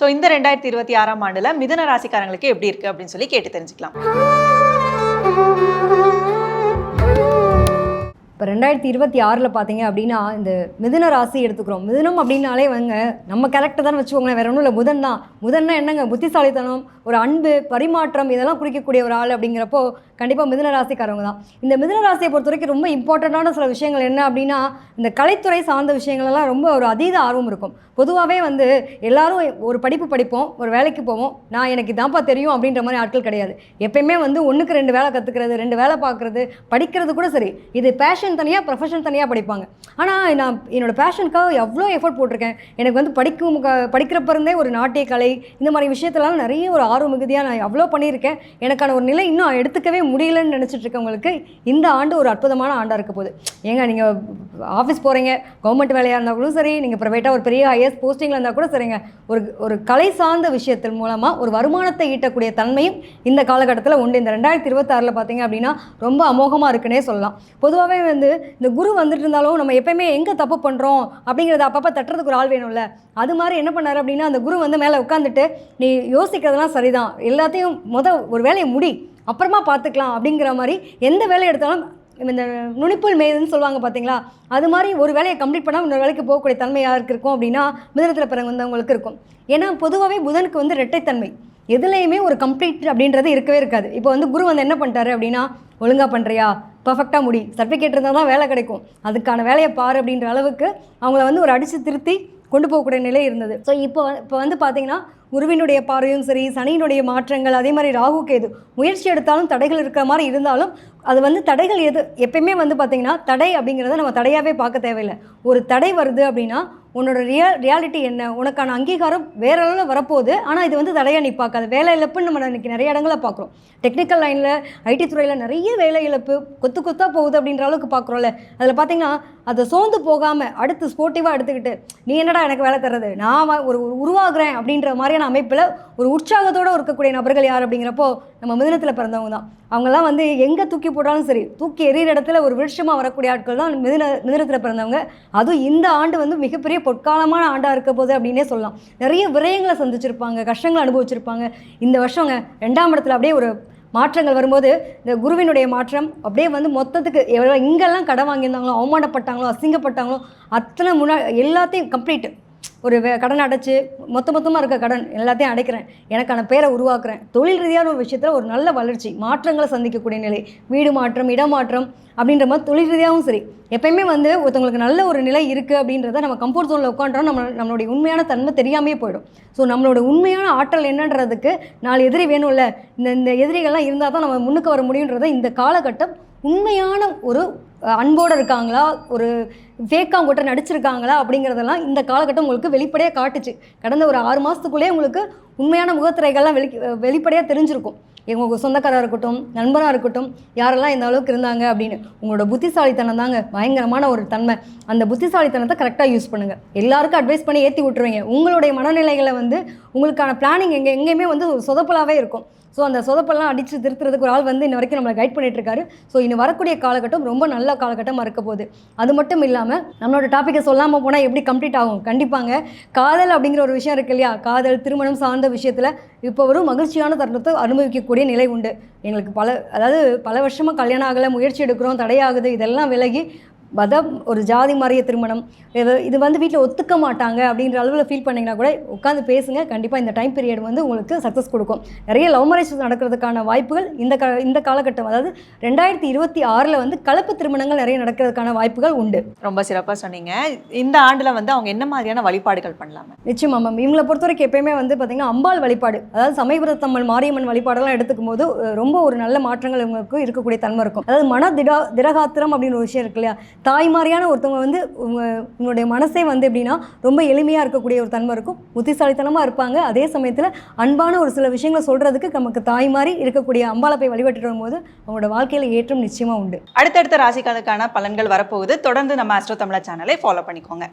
So இந்த ரெண்டாயிரத்தி இருபத்தி ஆறாம் ஆண்டுல மிதன ராசிக்காரங்களுக்கு எப்படி இருக்கு அப்படின்னு சொல்லி கேட்டு தெரிஞ்சுக்கலாம். இப்போ ரெண்டாயிரத்தி இருபத்தி ஆறில் பார்த்தீங்க அப்படின்னா இந்த மிதுன ராசி எடுத்துக்கிறோம். மிதுனம் அப்படின்னாலே வந்து நம்ம கேரக்டர் தான் வச்சுக்கோங்களேன் வேற ஒன்றும் இல்லை புதன் தான். புதன்னா என்னங்க புத்திசாலித்தனம் ஒரு அன்பு பரிமாற்றம் இதெல்லாம் குறிக்கக்கூடிய ஒரு ஆள் அப்படிங்கிறப்போ கண்டிப்பாக மிதுன ராசிக்காரவங்க தான். இந்த மிதுன ராசியை பொறுத்த வரைக்கும் ரொம்ப இம்பார்ட்டண்ட்டான சில விஷயங்கள் என்ன அப்படின்னா இந்த கலைத்துறை சார்ந்த விஷயங்கள்லாம் ரொம்ப ஒரு அதீத ஆர்வம் இருக்கும். பொதுவாகவே வந்து எல்லாரும் ஒரு படிப்பு படிப்போம் ஒரு வேலைக்கு போவோம் நான் எனக்கு இதான்ப்பா தெரியும் அப்படின்ற மாதிரி ஆட்கள் கிடையாது. எப்பயுமே வந்து ஒன்றுக்கு ரெண்டு வேலை கற்றுக்கிறது ரெண்டு வேலை பார்க்குறது படிக்கிறது கூட சரி. இது பேஷன் தனியாக ப்ரொஃபஷன் தனியாக படிப்பாங்க. ஆனால் நான் என்னோடய பேஷனுக்காக எவ்வளோ எஃபர்ட் போட்டிருக்கேன். எனக்கு வந்து படிக்கும் படிக்கிறப்ப இருந்தே ஒரு நாட்டிய கலை இந்த மாதிரி விஷயத்துலலாம் நிறைய ஒரு ஆர்வம் மிகுதியாக நான் எவ்வளோ பண்ணியிருக்கேன். எனக்கான ஒரு நிலை இன்னும் எடுத்துக்கவே முடியலன்னு நினச்சிட்டு இருக்கவங்களுக்கு இந்த ஆண்டு ஒரு அற்புதமான ஆண்டாக இருக்க போகுது. ஏங்க நீங்கள் ஆஃபீஸ் போகிறீங்க கவர்மெண்ட் வேலையாக இருந்தால் கூட சரி நீங்கள் ப்ரைவேட்டாக ஒரு பெரிய ஐஎஸ் போஸ்டிங்கில் இருந்தால் கூட சரிங்க. ஒரு ஒரு கலை சார்ந்த விஷயத்தின் மூலமாக ஒரு வருமானத்தை ஈட்டக்கூடிய தன்மையும் இந்த காலகட்டத்தில் உண்டு. இந்த ரெண்டாயிரத்தி இருபத்தாறில் பார்த்தீங்க அப்படின்னா ரொம்ப அமோகமாக இருக்குன்னே சொல்லலாம். பொதுவாகவே வந்து இந்த குரு வந்துட்டு இருந்தாலும் நம்ம எப்பயுமே எங்கே தப்பு பண்ணுறோம் அப்படிங்கிறத அப்பப்போ தட்டுறதுக்கு ஒரு ஆள் வேணும்ல. அது மாதிரி என்ன பண்ணார் அப்படின்னா அந்த குரு வந்து மேலே உட்காந்துட்டு நீ யோசிக்கிறதெல்லாம் சரிதான். எல்லாத்தையும் மொதல் ஒரு வேலையை முடி. அப்புறமா பார்த்துக்கலாம் அப்படிங்கிற மாதிரி எந்த வேலையை எடுத்தாலும் இந்த நுனிப்புல் மேதுன்னு சொல்லுவாங்க பார்த்தீங்களா அது மாதிரி ஒரு வேலையை கம்ப்ளீட் பண்ணால் இன்னொரு வேலைக்கு போகக்கூடிய தன்மை யாருக்கு இருக்கும் அப்படின்னா மிதனத்தில் பிறகு வந்தவங்களுக்கு இருக்கும். ஏன்னா பொதுவாகவே புதனுக்கு வந்து இரட்டைத்தன்மை. எதுலேயுமே ஒரு கம்ப்ளீட் அப்படின்றது இருக்கவே இருக்காது. இப்போ வந்து குரு வந்து என்ன பண்ணிட்டாரு அப்படின்னா ஒழுங்காக பண்ணுறியா பர்ஃபெக்டாக முடி. சர்டிஃபிகேட் இருந்தால் தான் வேலை கிடைக்கும். அதுக்கான வேலையை பாரு அப்படின்ற அளவுக்கு அவங்கள வந்து ஒரு அடித்து திருத்தி கொண்டு போகக்கூடிய நிலை இருந்தது. ஸோ இப்போ இப்போ வந்து பார்த்தீங்கன்னா குருவினுடைய பார்வையும் சரி சனியினுடைய மாற்றங்கள் அதே மாதிரி ராகு கேது முயற்சி எடுத்தாலும் தடைகள் இருக்கிற மாதிரி இருந்தாலும் அது வந்து தடைகள் எது எப்பயுமே வந்து பார்த்தீங்கன்னா தடை அப்படிங்கிறத நம்ம தடையாகவே பார்க்க தேவையில்லை. ஒரு தடை வருது அப்படின்னா உன்னோட ரியல் ரியாலிட்டி என்ன? உனக்கான அங்கீகாரம் வேற அளவில் வரப்போகுது. ஆனால் இது வந்து தடையாக நீ பார்க்காது. வேலை இழப்புன்னு நம்ம இன்றைக்கி நிறைய இடங்களில் பார்க்குறோம். டெக்னிக்கல் லைனில் ஐடி துறையில் நிறைய வேலை இழப்பு கொத்து கொத்தாக போகுது அப்படின்ற அளவுக்கு பார்க்குறோம்ல. அதில் பார்த்தீங்கன்னா அதை சோர்ந்து போகாமல் அடுத்து ஸ்போர்ட்டிவாக எடுத்துக்கிட்டு நீ என்னடா எனக்கு வேலை தர்றது? நான் ஒரு உருவாகிறேன் அப்படின்ற மாதிரியான அமைப்பில் ஒரு உற்சாகத்தோடு இருக்கக்கூடிய நபர்கள் யார் அப்படிங்கிறப்போ நம்ம மிதினத்தில் பிறந்தவங்க தான். அவங்கெல்லாம் வந்து எங்கே தூக்கி போட்டாலும் சரி தூக்கி எறிகிற இடத்துல ஒரு விருட்சமாக வரக்கூடிய ஆட்கள் தான் மிதின மிதினத்தில் பிறந்தவங்க. அதுவும் இந்த ஆண்டு வந்து மிகப்பெரிய பொற்காலமான ஆண்டாக இருக்க போது அப்படின்னே சொல்லலாம். நிறைய விரயங்களை சந்திச்சிருப்பாங்க கஷ்டங்களை அனுபவிச்சிருப்பாங்க. இந்த வருஷங்க ரெண்டாம் இடத்துல அப்படியே ஒரு மாற்றங்கள் வரும்போது இந்த குருவினுடைய மாற்றம் அப்படியே வந்து மொத்தத்துக்கு எவ்வளோ இங்கெல்லாம் கடன் வாங்கியிருந்தாங்களோ அவமானப்பட்டாங்களோ அசிங்கப்பட்டாங்களோ அத்தனை முன்னா எல்லாத்தையும் கம்ப்ளீட்டு ஒரு வே- கடன் அடைச்சி மொத்த மொத்தமாக இருக்க கடன் எல்லாத்தையும் அடைக்கிறேன். எனக்கான பேரை உருவாக்குறேன். தொழில் ரீதியான ஒரு விஷயத்தில் ஒரு நல்ல வளர்ச்சி மாற்றங்களை சந்திக்கக்கூடிய நிலை வீடு மாற்றம் இடமாற்றம் அப்படின்ற மாதிரி தொழில் ரீதியாகவும் சரி. எப்பயுமே வந்து ஒருத்தவங்களுக்கு நல்ல ஒரு நிலை இருக்குது அப்படின்றத நம்ம கம்ஃபர்ட் ஜோனில் உட்காண்டோம் நம்ம நம்மளுடைய உண்மையான தன்மை தெரியாமே போயிடும். ஸோ நம்மளோட உண்மையான ஆற்றல் என்னன்றதுக்கு நாலு எதிரி வேணும்ல. இந்த இந்த எதிரிகள்லாம் இருந்தால் தான் நம்ம முன்னுக்கு வர முடியுன்றதை இந்த காலகட்டம் உண்மையான ஒரு அன்போடு இருக்காங்களா? ஒரு ஃபேக்காக உங்கள்கிட்ட நடிச்சிருக்காங்களா? அப்படிங்கிறதெல்லாம் இந்த காலகட்டம் உங்களுக்கு வெளிப்படையாக காட்டுச்சு. கடந்த ஒரு ஆறு மாதத்துக்குள்ளேயே உங்களுக்கு உண்மையான முகத்திரைகள்லாம் வெளி வெளிப்படையாக தெரிஞ்சிருக்கும். எங்கள் சொந்தக்காரராக இருக்கட்டும் நண்பராக இருக்கட்டும் யாரெல்லாம் இந்த அளவுக்கு இருந்தாங்க அப்படின்னு. உங்களோட புத்திசாலித்தனம் தாங்க பயங்கரமான ஒரு தன்மை. அந்த புத்திசாலித்தனத்தை கரெக்டாக யூஸ் பண்ணுங்கள் எல்லாருக்கும் அட்வைஸ் பண்ணி ஏற்றி விட்டுருவீங்க. உங்களுடைய மனநிலைகளை வந்து உங்களுக்கான பிளானிங் எங்கே எங்கேயுமே வந்து சொதப்பலாகவே இருக்கும். ஸோ அந்த சொதப்பெல்லாம் அடித்து திருத்துறதுக்கு ஒரு ஆள் வந்து இன்ன வரைக்கும் நம்மளை கைட் பண்ணிட்டு இருக்காரு ஸோ இனி வரக்கூடிய காலகட்டம் ரொம்ப நல்ல காலகட்டமாக இருக்க போகுது. அது மட்டும் இல்லாமல் நம்மளோட டாப்பிக்கை சொல்லாமல் போனால் எப்படி கம்ப்ளீட் ஆகும்? கண்டிப்பாங்க. காதல் அப்படிங்கிற ஒரு விஷயம் இருக்கு இல்லையா? காதல் திருமணம் சார்ந்த விஷயத்தில் இப்போ ஒரு மகிழ்ச்சியான தருணத்தை அனுபவிக்கக்கூடிய நிலை உண்டு. எங்களுக்கு பல அதாவது பல வருஷமாக கல்யாணம் ஆகலை முயற்சி எடுக்கிறோம் தடையாகுது இதெல்லாம் விலகி மதம் ஒரு ஜாதி மாறிய திருமணம் இது வந்து வீட்டில் ஒத்துக்க மாட்டாங்க அப்படின்ற அளவில் ஃபீல் பண்ணிங்கன்னா கூட உட்காந்து பேசுங்க. கண்டிப்பாக இந்த டைம் பீரியட் வந்து உங்களுக்கு சக்ஸஸ் கொடுக்கும். நிறைய லவ் மேரேஜ் நடக்கிறதுக்கான வாய்ப்புகள் இந்த கா இந்த காலகட்டம் அதாவது ரெண்டாயிரத்தி இருபத்தி ஆறில் வந்து கலப்பு திருமணங்கள் நிறைய நடக்கிறதுக்கான வாய்ப்புகள் உண்டு. ரொம்ப சிறப்பா சொன்னீங்க. இந்த ஆண்டுல வந்து அவங்க என்ன மாதிரியான வழிபாடுகள் பண்ணலாம? நிச்சயமா மேம் இவங்களை பொறுத்த வரைக்கும் எப்பயுமே வந்து பார்த்தீங்கன்னா அம்பாள் வழிபாடு அதாவது சமயபுரத்தம்மன் மாரியம்மன் வழிபாடெல்லாம் எடுத்துக்கும் போது ரொம்ப ஒரு நல்ல மாற்றங்கள் இவங்களுக்கு இருக்கக்கூடிய தன்மை இருக்கும். அதாவது மன திடா திடகாத்திரம் அப்படின்னு ஒரு விஷயம் இருக்கு இல்லையா? தாய்மாரியான ஒருத்தவங்க வந்து உங்க உங்களுடைய மனசே வந்து எப்படின்னா ரொம்ப எளிமையாக இருக்கக்கூடிய ஒரு தன்மை இருக்கும். புத்திசாலித்தனமாக இருப்பாங்க. அதே சமயத்தில் அன்பான ஒரு சில விஷயங்களை சொல்கிறதுக்கு நமக்கு தாய் மாதிரி இருக்கக்கூடிய அம்பாளை போய் வழிபட்டுட்டு வரும்போது அவங்களோட வாழ்க்கையில் ஏற்றம் நிச்சயமாக உண்டு. அடுத்தடுத்த ராசிக்காலுக்கான பலன்கள் வரப்போகுது. தொடர்ந்து நம்ம அஸ்ட்ரோ தமிழா சேனலை ஃபாலோ பண்ணிக்கோங்க.